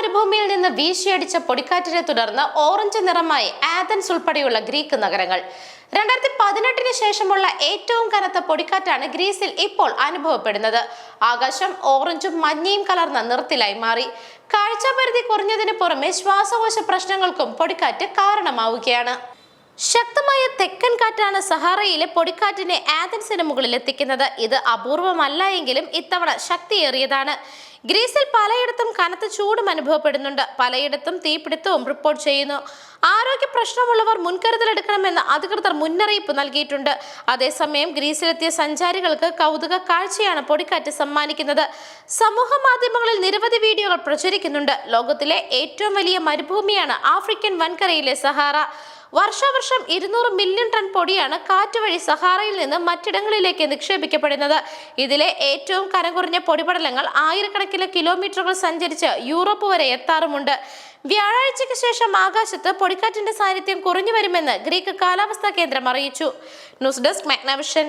മരുഭൂമിയിൽ നിന്ന് വീശിയടിച്ച പൊടിക്കാറ്റിനെ തുടർന്ന് ഓറഞ്ച് നിറമായി ആഥൻസ് ഉൾപ്പെടെയുള്ള ഗ്രീക്ക് നഗരങ്ങൾ. രണ്ടായിരത്തി പതിനെട്ടിന് ശേഷമുള്ള ഏറ്റവും കനത്ത പൊടിക്കാറ്റാണ് ഗ്രീസിൽ ഇപ്പോൾ അനുഭവപ്പെടുന്നത്. ആകാശം ഓറഞ്ചും മഞ്ഞയും കലർന്ന നിറത്തിലായി മാറി. കാഴ്ചപരിധി കുറഞ്ഞതിന് പുറമെ ശ്വാസകോശ പ്രശ്നങ്ങൾക്കും പൊടിക്കാറ്റ് കാരണമാവുകയാണ്. ശക്തമായ തെക്കൻ കാറ്റാണ് സഹാറയിലെ പൊടിക്കാറ്റിനെ ആഥൻസിന് മുകളിൽ എത്തിക്കുന്നത് ഇത് അപൂർവമല്ല എങ്കിലും ഇത്തവണ ശക്തിയേറിയതാണ്. ഗ്രീസിൽ പലയിടത്തും കനത്ത ചൂടും അനുഭവപ്പെടുന്നുണ്ട്. പലയിടത്തും തീപിടുത്തവും റിപ്പോർട്ട് ചെയ്യുന്നു. ആരോഗ്യ പ്രശ്നമുള്ളവർ മുൻകരുതലെടുക്കണമെന്ന് അധികൃതർ മുന്നറിയിപ്പ് നൽകിയിട്ടുണ്ട്. അതേസമയം ഗ്രീസിലെത്തിയ സഞ്ചാരികൾക്ക് കൗതുക കാഴ്ചയാണ് പൊടിക്കാറ്റ് സമ്മാനിക്കുന്നത്. സമൂഹ മാധ്യമങ്ങളിൽ നിരവധി വീഡിയോകൾ പ്രചരിക്കുന്നുണ്ട്. ലോകത്തിലെ ഏറ്റവും വലിയ മരുഭൂമിയാണ് ആഫ്രിക്കൻ വൻകരയിലെ സഹാറ. വർഷാവർഷം ഇരുന്നൂറ് മില്യൺ ടൺ പൊടിയാണ് കാറ്റ് വഴി സഹാറയിൽ നിന്ന് മറ്റിടങ്ങളിലേക്ക് നിക്ഷേപിക്കപ്പെടുന്നത്. ഇതിലെ ഏറ്റവും കനം കുറഞ്ഞ പൊടിപടലങ്ങൾ ആയിരക്കണക്കിന് കിലോമീറ്ററുകൾ സഞ്ചരിച്ച് യൂറോപ്പ് വരെ എത്താറുമുണ്ട്. വ്യാഴാഴ്ചയ്ക്ക് ശേഷം ആകാശത്ത് പൊടിക്കാറ്റിന്റെ സാന്നിധ്യം കുറഞ്ഞു വരുമെന്ന് ഗ്രീക്ക് കാലാവസ്ഥാ കേന്ദ്രം അറിയിച്ചു. News desk Magnavision.